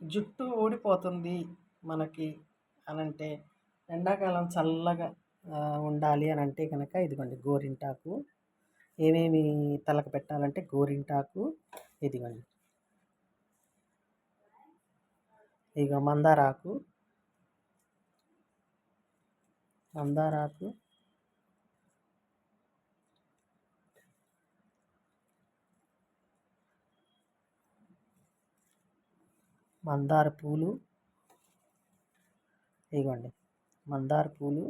జుట్టు ఊడిపోతుంది మనకి అనంటే ఎండాకాలం చల్లగా ఉండాలి అని అంటే కనుక ఇదిగోండి గోరింటాకు. ఏమేమి తలకు పెట్టాలంటే గోరింటాకు ఇదిగోండి. ఇక మందారాకు. మందారాకు. మందార పూలు. ఇవ్వండి మందార పూలు.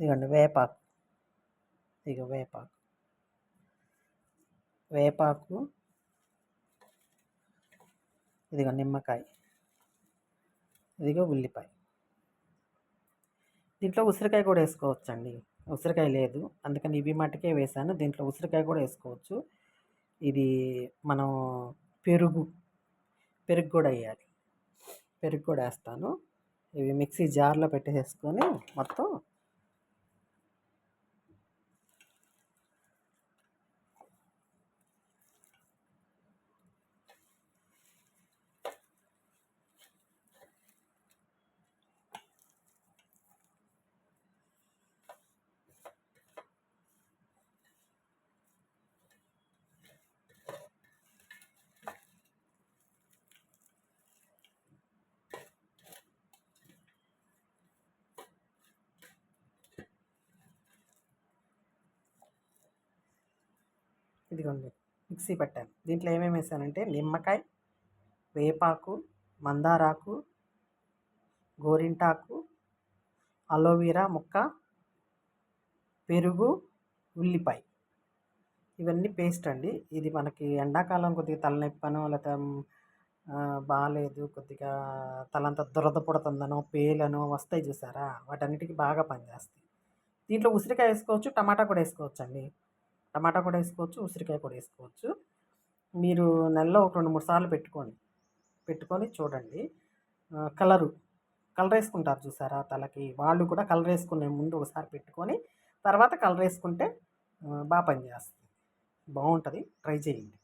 ఇదిగోండి వేపాకు. ఇక వేపాకు. వేపాకు. ఇదిగో నిమ్మకాయ. ఇదిగో ఉల్లిపాయ. దీంట్లో ఉసిరికాయ కూడా వేసుకోవచ్చండి. ఉసిరికాయ లేదు. అందుకని ఇవి మట్టుకే వేసాను. దీంట్లో ఉసిరికాయ కూడా వేసుకోవచ్చు. ఇది మనం పెరుగు పెరుగు కూడా వేయాలి. పెరుగు కూడా వేస్తాను. ఇవి మిక్సీ జార్లో పెట్టేసుకొని మొత్తం ఇదిగోండి మిక్సీ పెట్టాను. దీంట్లో ఏమేమి వేసానంటే నిమ్మకాయ వేపాకు మందారాకు గోరింటాకు అలోవీరా ముక్క పెరుగు ఉల్లిపాయ. ఇవన్నీ పేస్ట్ అండి. ఇది మనకి ఎండాకాలం కొద్దిగా తలనొప్పనో లేకపోతే బాగాలేదు కొద్దిగా తలంతా దురద పుడుతుందనో పేలనో వస్తాయి చూసారా? వాటన్నిటికీ బాగా పనిచేస్తాయి. దీంట్లో ఉసిరికాయ వేసుకోవచ్చు టమాటా కూడా వేసుకోవచ్చు అండి టమాటా కూడా వేసుకోవచ్చు ఉసిరికాయ కూడా వేసుకోవచ్చు. మీరు నెలలో ఒక రెండు మూడు సార్లు పెట్టుకోండి. పెట్టుకొని చూడండి. కలరు. కలర్ వేసుకుంటారు చూసారా? తలకి. వాళ్ళు కూడా కలర్ వేసుకునే ముందు ఒకసారి పెట్టుకొని తర్వాత కలర్ వేసుకుంటే బాగా పనిచేస్తుంది. బాగుంటుంది. ట్రై చేయండి.